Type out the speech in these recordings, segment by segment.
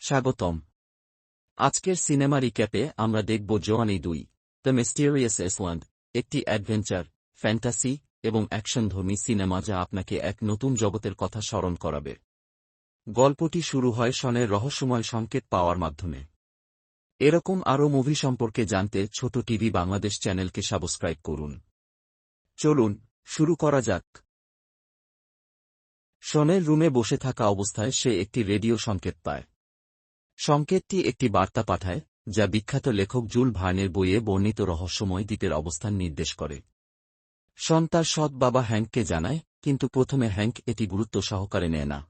স্বাগতম। আজকের সিনেমা রিক্যাপে আমরা দেখব জোয়ানি দুই দ্য মিস্টিরিয়াস এসল্যান্ড একটি অ্যাডভেঞ্চার, ফ্যান্টাসি এবং অ্যাকশনধর্মী সিনেমা যা আপনাকে এক নতুন জগতের কথা স্মরণ করাবে। গল্পটি শুরু হয় সনের রহস্যময় সংকেত পাওয়ার মাধ্যমে। এরকম আরও মুভি সম্পর্কে জানতে ছোট টিভি বাংলাদেশ চ্যানেলকে সাবস্ক্রাইব করুন। চলুন, শুরু করা যাক। সনের রুমে বসে থাকা অবস্থায় সে একটি রেডিও সংকেত পায়। সংকেতটি একটি বার্তা পাঠায়, যা বিখ্যাত লেখক জুল ভার্নের বইয়ে বর্ণিত রহস্যময় দ্বীপের অবস্থান নির্দেশ করে। শন তার সৎ বাবা হ্যাঙ্ককে জানায়, কিন্তু প্রথমে হ্যাঙ্ক এটি গুরুত্ব সহকারে নেয় না।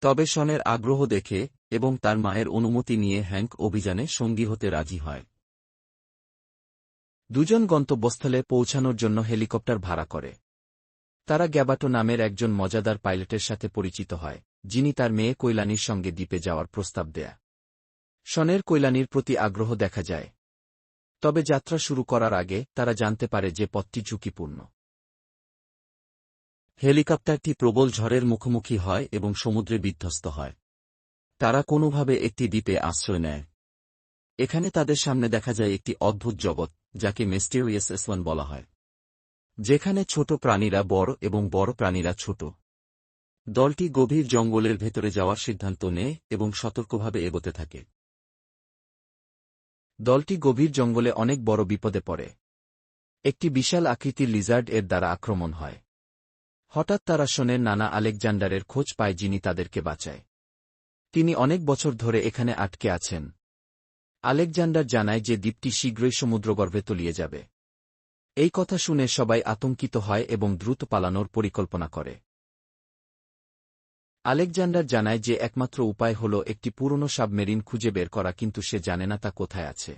তবে শনের আগ্রহ দেখে এবং তার মায়ের অনুমতি নিয়ে হ্যাঙ্ক অভিযানে সঙ্গী হতে রাজি হয়। দুজন গন্তব্যস্থলে পৌঁছানোর জন্য হেলিকপ্টার ভাড়া করে। তারা গ্যাবাটো নামের একজন মজাদার পাইলটের সাথে পরিচিত হয়। যিনি তার মেয়ে কৈলানির সঙ্গে দ্বীপে যাওয়ার প্রস্তাব দেয়া। শনের কৈলানির প্রতি আগ্রহ দেখা যায়। তবে যাত্রা শুরু করার আগে তারা জানতে পারে যে পথটি ঝুঁকিপূর্ণ। হেলিকপ্টারটি প্রবল ঝড়ের মুখোমুখি হয় এবং সমুদ্রে বিধ্বস্ত হয়। তারা কোনোভাবে একটি দ্বীপে আশ্রয় নেয়। এখানে তাদের সামনে দেখা যায় একটি অদ্ভুত জগৎ, যাকে মিস্টেরিয়াস এসওয়ান বলা হয়। যেখানে ছোট প্রাণীরা বড় এবং বড় প্রাণীরা ছোট। দলটি গভীর জঙ্গলের ভেতরে যাওয়ার সিদ্ধান্ত নেয় এবং সতর্কভাবে এগোতে থাকে। দলটি গভীর জঙ্গলে অনেক বড় বিপদে পড়ে। একটি বিশাল আকৃতির লিজার্ড এর দ্বারা আক্রমণ হয়। হঠাৎ তারা শোনেন নানা আলেকজান্ডারের খোঁজ পায় যিনি তাদেরকে বাঁচায়। তিনি অনেক বছর ধরে এখানে আটকে আছেন। আলেকজান্ডার জানায় যে দ্বীপটি শীঘ্রই সমুদ্রগর্ভে তলিয়ে যাবে। এই কথা শুনে সবাই আতঙ্কিত হয় এবং দ্রুত পালানোর পরিকল্পনা করে। আলেকজান্ডার জানায় যে একমাত্র উপায় হল একটি পুরনো সাবমেরিন খুঁজে বের করা, কিন্তু সে জানে না তা কোথায় আছে।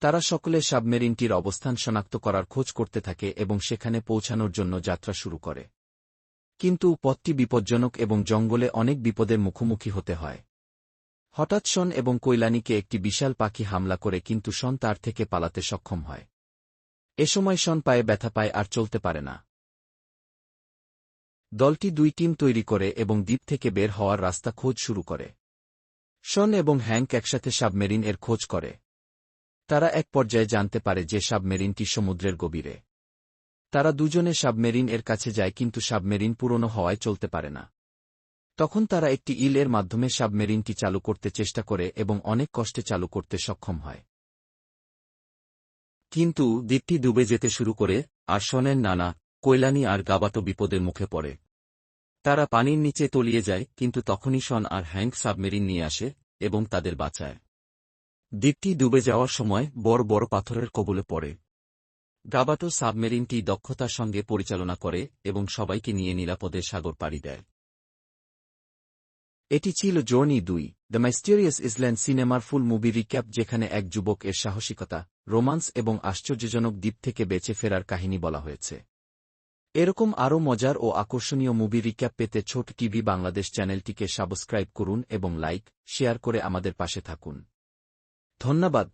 তারা সকলে সাবমেরিনটির অবস্থান শনাক্ত করার খোঁজ করতে থাকে এবং সেখানে পৌঁছানোর জন্য যাত্রা শুরু করে। কিন্তু পথটি বিপজ্জনক এবং জঙ্গলে অনেক বিপদের মুখোমুখি হতে হয়। হঠাৎ শন এবং কৈলানিকে একটি বিশাল পাখি হামলা করে, কিন্তু শন তার থেকে পালাতে সক্ষম হয়। এ সময় শন পায়ে ব্যথা পায় আর চলতে পারে না। দলটি দুই টিম তৈরি করে এবং দ্বীপ থেকে বের হওয়ার রাস্তা খোঁজ শুরু করে। শন এবং হ্যাঙ্ক একসাথে সাবমেরিন এর খোঁজ করে। তারা এক পর্যায়ে জানতে পারে যে সাবমেরিনটি সমুদ্রের গভীরে। তারা দুজনে সাবমেরিন এর কাছে যায় কিন্তু সাবমেরিন পুরনো হওয়ায় চলতে পারে না। তখন তারা একটি ইল এর মাধ্যমে সাবমেরিনটি চালু করতে চেষ্টা করে এবং অনেক কষ্টে চালু করতে সক্ষম হয়। কিন্তু দ্বীপটি ডুবে যেতে শুরু করে, আর শনের নানা কৈলানি আর গাবাতো বিপদের মুখে পড়ে। তারা পানির নিচে তলিয়ে যায়, কিন্তু তখনই শন আর হ্যাঙ্ক সাবমেরিন নিয়ে আসে এবং তাদের বাঁচায়। দ্বীপটি ডুবে যাওয়ার সময় বড় বড় পাথরের কবলে পড়ে। গাবাটো সাবমেরিনটি দক্ষতার সঙ্গে পরিচালনা করে এবং সবাইকে নিয়ে নিরাপদে সাগর পাড়ি দেয়। এটি ছিল জর্নি দুই, দ্য মাইস্টেরিয়াস ইসল্যান্ড সিনেমার ফুল মুভি রিক্যাপ, যেখানে এক যুবক এর সাহসিকতা, রোমান্স এবং আশ্চর্যজনক দ্বীপ থেকে বেঁচে ফেরার কাহিনী বলা হয়েছে। এরকম আরও মজার ও আকর্ষণীয় মুভি রিক্যাপ পেতে ছোট টিভি বাংলাদেশ চ্যানেলটিকে সাবস্ক্রাইব করুন এবং লাইক, শেয়ার করে আমাদের পাশে থাকুন। ধন্যবাদ।